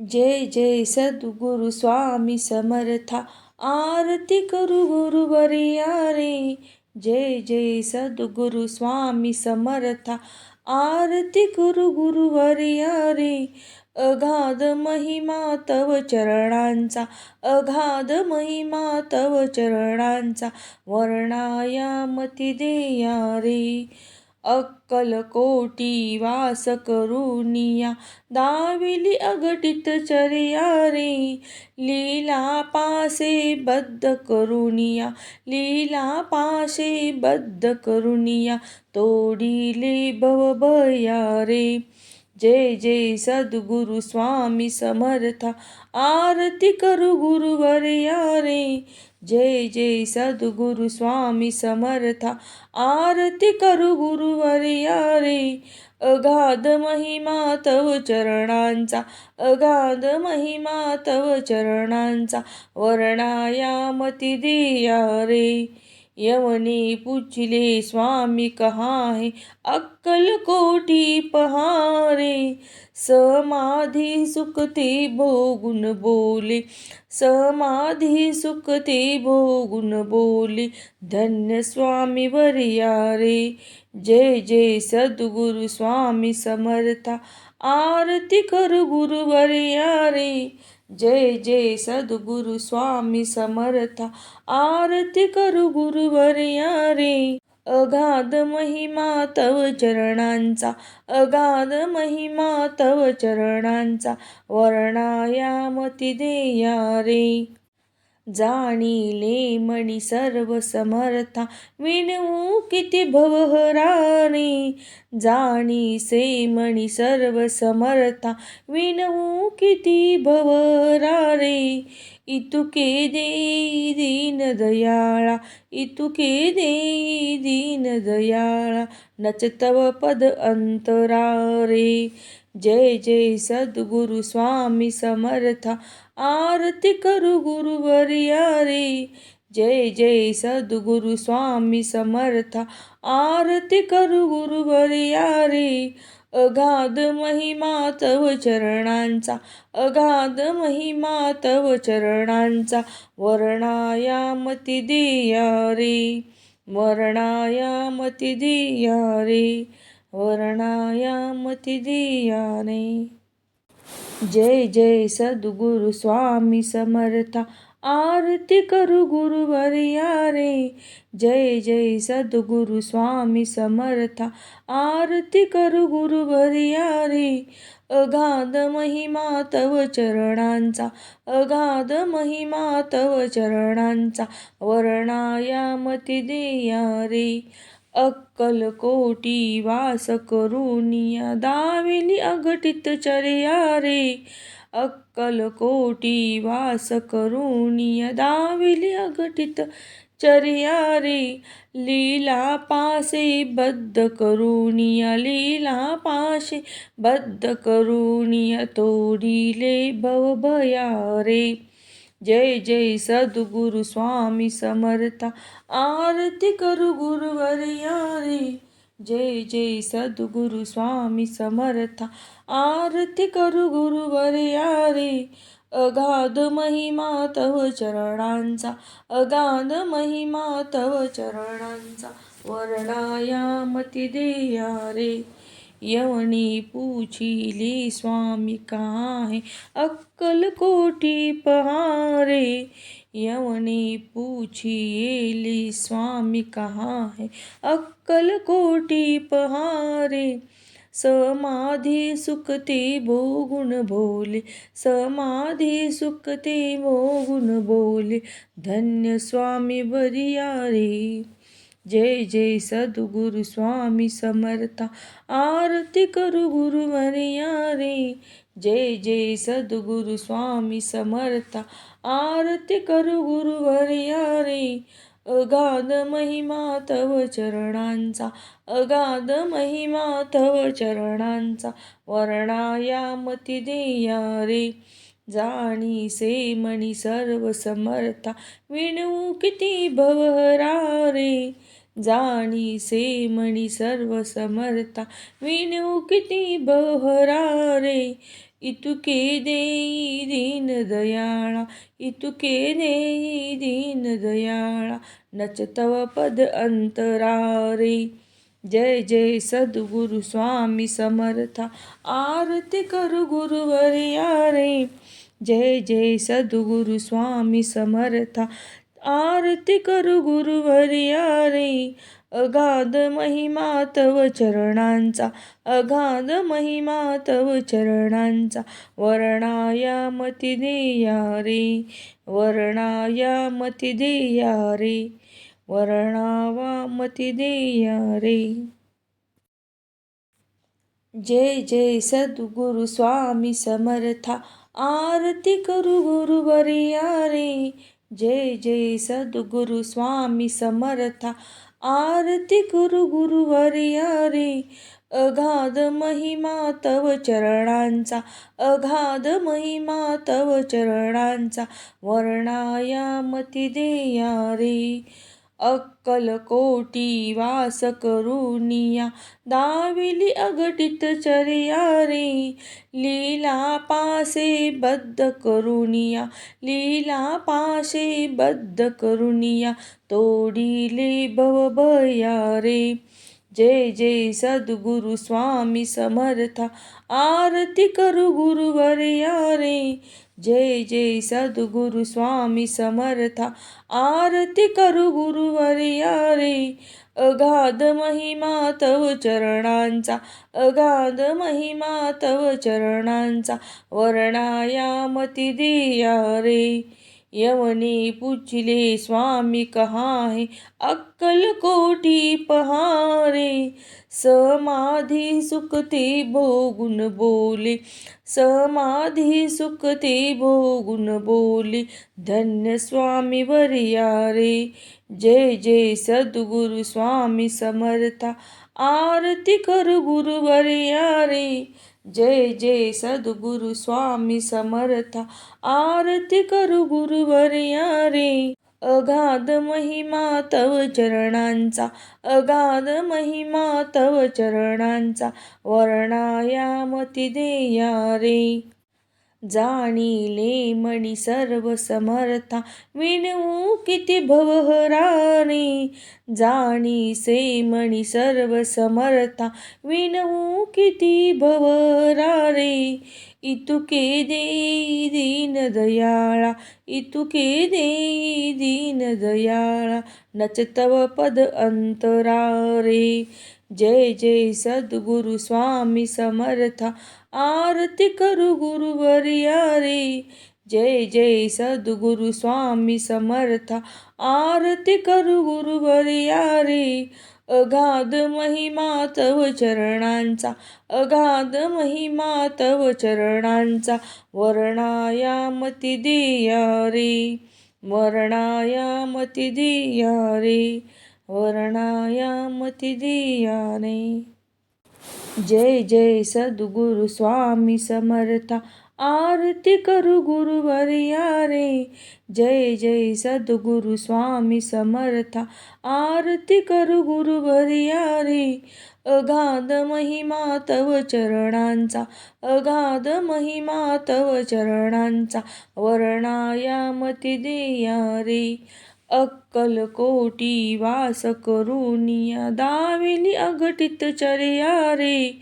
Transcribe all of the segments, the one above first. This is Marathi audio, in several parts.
जय जय सद्गुरु स्वामी समर्था आरती करू गुरु रे जय जय सद्गुरु स्वामी समर्था आरती करू गुरु रे अगाध महिमा तव चरणांचा अगाध महिमा तव चरणांचा वर्णायामती देया रे। अक्कलकोटी वास करुनिया दाविली अगटित चर्या रे. लीला पासे बद्ध करुनिया लीला पासे बद्ध करुनिया तोडिले भवभया रे. जय जय सद्गुरु स्वामी समर्था आरती करू गुरुवर रे जय जय सद्गुरु स्वामी समर्था आरती करू गुरुवर्या रे अगाध महिमा तव चरणांचा अगाध महिमा तव चरणांचा वर्णायामती दिया रे. यवने पुछले स्वामी कहाँ है? अक्कल कोटी पहारे समाधी सुखते भोगुन बोले समाधी सुखते भोगुन बोले धन्य स्वामी वरियारे जय जय सद्गुरु स्वामी समर्था आरती कर गुरुवर्या रे जय जय सद्गुरु स्वामी समर्था आरती करू गुरुवर्या रे अगाध महिमा तव चरणांचा अगाध महिमा तव चरणांचा वर्णायामती देया रे. जाणीले मणी सर्व समर्था. विणवू किती भवहराने. जाणीसे मणी सर्व समर्था. विणवू किती भवरारे इतुके देई दीन दयाळा. इतुके देई दीन दयाळा. नचतव पद अंतरा रे जय जय सद्गुरु स्वामी समर्था. आरती करू गुरुवरयारे जय जय सद्गुरु स्वामी समर्था. आरती करू गुरुवरयारे अगाध महिमा तव चरणांचा अगाध महिमा तव चरणांचा वर्णायामती मती दियारी वर्णाया मती दियारी वर्णायामती मती रे. जय जय सद्गुरु स्वामी समर्था। आरती करू गुरुवर्या रे जय जय सद्गुरु स्वामी समर्था। आरती करू गुरुवर्या रे अगाध महिमा तव चरणांचा। अगाध महिमा तव चरणांचा। वर्णायामती देया रे। अक्कलकोटी वास करुनिया दाविली अघटित चर्या रे. अक्कलकोटी वास करुनिया दाविली अघटित चर्या रे. लीला पासे बद्ध करुणीय लीला पाशे बद्ध करुनिया तोडिले भवभया रे. जय जय सद्गुरु स्वामी समर्था। आरती करू गुरुवर्या रे जय जय सद्गुरु स्वामी समर्था। आरती करू गुरुवर्या रे अगाध महिमा तव चरणांचा। अगाध महिमा तव चरणांचा। वर्णायामती देया रे। यवनी पूछिली स्वामी कहाँ? अक्कल कोटी पहारे? यवनी पूछिली स्वामी काय अक्कल कोटी पहारे? समाधी सुखते भोगुण बोले समाधी सुखते भोगुण बोले धन्य स्वामी बरिया रे जय जय सद्गुरु स्वामी समर्था। आरती करू गुरुवर्या रे। जय जय सद्गुरु स्वामी समर्था। आरती करू गुरुवर्या रे। अगाध महिमा तव चरणांचा। अगाध महिमा तव चरणांचा। वर्णायामती देया रे। जाणी से मणी सर्व समर्था। विणू किती भवरा रे। जाणी से मणी सर्व समर्था. विणू किती बहरा रे इतुके देई दीन दयाळा इतुके देई दीन दयाळा. नचतव पद अंतरा रे जय जय सद्गुरु स्वामी समर्था. आरती करू गुरुवर्या रे जय जय सद्गुरु स्वामी समर्था. आरती करू गुरुवर्या रे अगाध महिमा तव चरणांचा अगाध महिमा तव चरणांचा वर्णाया मती देया रे. वर्णाया मती देया रे. वर्णावा मती देया रे. जय जय सद्गुरु स्वामी समर्था. आरती करू गुरुवर्या रे जय जय सद्गुरु स्वामी समर्था आरती गुरु गुरुवर्या रे अगाध महिमा तव चरणांचा अगाध महिमा तव चरणांचा वर्णाया मती देया रे. अक्कलकोटी वास करुनिया दाविली अघटित चर्या रे. लीला पासे बद्ध करुनिया लीला पासे बद्ध करुनिया तोडिले भवभया रे. जय जय सद्गुरु स्वामी समर्था आरती करू गुरुवर्या रे. जय जय सद्गुरु स्वामी समर्था। आरती करू गुरुवर्या रे अगाध महिमा तव चरणांचा अगाध महिमा तव चरणांचा। वर्णाया मती दिया रे यवने पुछले स्वामी कहाँ है? अक्कल कोटी पहारे समाधी सुखते भोगुन बोले समाधी सुखते भोगुन बोले धन्य स्वामी वरिया रे जय जय सद्गुरु स्वामी समर्था आरती कर गुरुवर्या रे जय जय सद्गुरु स्वामी समर्था आरती करू गुरुवर्या रे अगाध महिमा तव चरणांचा अगाध महिमा तव चरणांचा वर्णायामती देया रे जाणीले मणी सर्व समर्था विणवू किती भवहराने. जाणीसे मणी सर्व समर्था विणवू किती भवरारे इतुके देई दीन दयाळा इतुके देई दीन दयाळा नचतव पद अंतरारे. जय जय सद्गुरु स्वामी समर्था आरती करू गुरुवर्या रे. जय जय सद्गुरु स्वामी समर्था. आरती करू गुरुवर्या रे. अगाध महिमा तव चरणांचा अगाध महिमा तव चरणांचा वर्णाया मती दिया रे. वर्णाया मती दिया रे. वर्णाया मती दियारे जय जय सद्गुरु स्वामी समर्था आरती करू गुरुवर्या रे जय जय सद्गुरु स्वामी समर्था आरती करू गुरुवर्या रे अगाध महिमा तव चरणांचा अगाध महिमा तव चरणांचा वर्णाया मती देया रे। अक्कलकोटी वास करुनिया दाविली अघटित चर्या रे.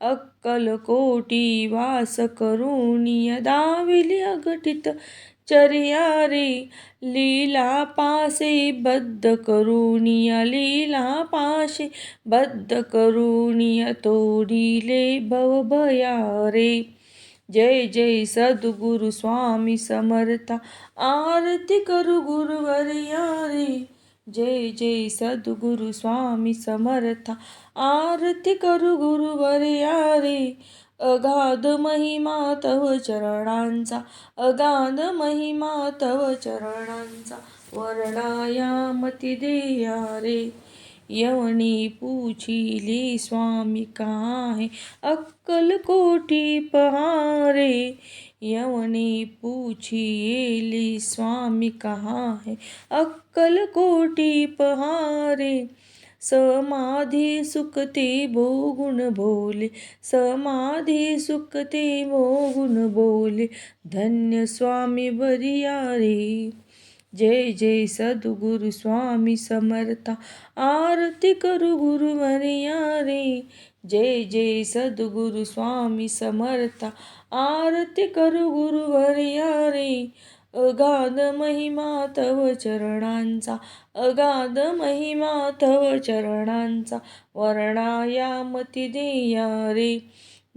अक्कलकोटी वास करुनिया दाविली अघटित चर्या रे. लीला पासे बद्ध करुनिया लीला पाशे बद्ध करुनिया तोडिले भवभया रे. जय जय सद्गुरु स्वामी समर्था। आरती करू गुरुवर्या रे जय जय सद्गुरु स्वामी समर्था। आरती करू गुरुवर्या रे अगाध महिमा तव चरणांचा। अगाध महिमा तव चरणांचा। वर्णाया मती देया रे यवनी पूछिली स्वामी काय अक्कलकोटी अक्कल पहारे? यवनी पूछिली स्वामी काय अक्कलकोटी अक्कल पहारे? समाधी सुखते भोगुण भोले समाधी सुखते भोगुण बोले धन्य स्वामी बरिया रे जय जय सद्गुरु स्वामी समर्था। आरती करू गुरुवरिया रे। जय जय सद्गुरु स्वामी समर्था। आरती करू गुरुवरिया रे। अगाध महिमा तव चरणांचा। अगाध महिमा तव चरणांचा। वर्णाया मती देया रे।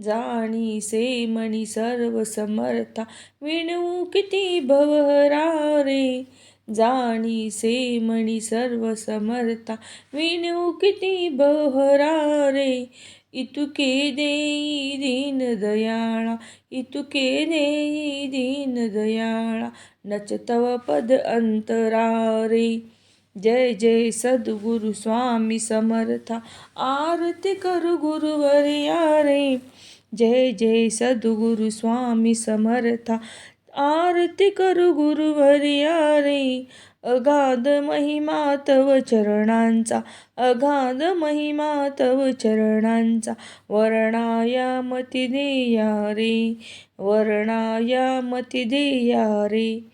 जाणी से मणी सर्व समर्था। विणू किती भवहरा रे। जाणी से मणी सर्व समर्था विणू किती बहरा रे इतुके देई दीन दयाळा इतुके देई दीन दयाळा. नच तव पद अंतरारे जय जय सद्गुरु स्वामी समर्था. आरती करू गुरुवर्या रे जय जय सद्गुरु स्वामी समर्था. आरती करू गुरुवर्या रे. अगाध महिमा तव चरणांचा अगाध महिमा तव चरणांचा वर्णाया मती देया रे. वर्णाया मती देया रे.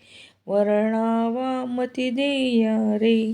वर्णावा मती देया रे.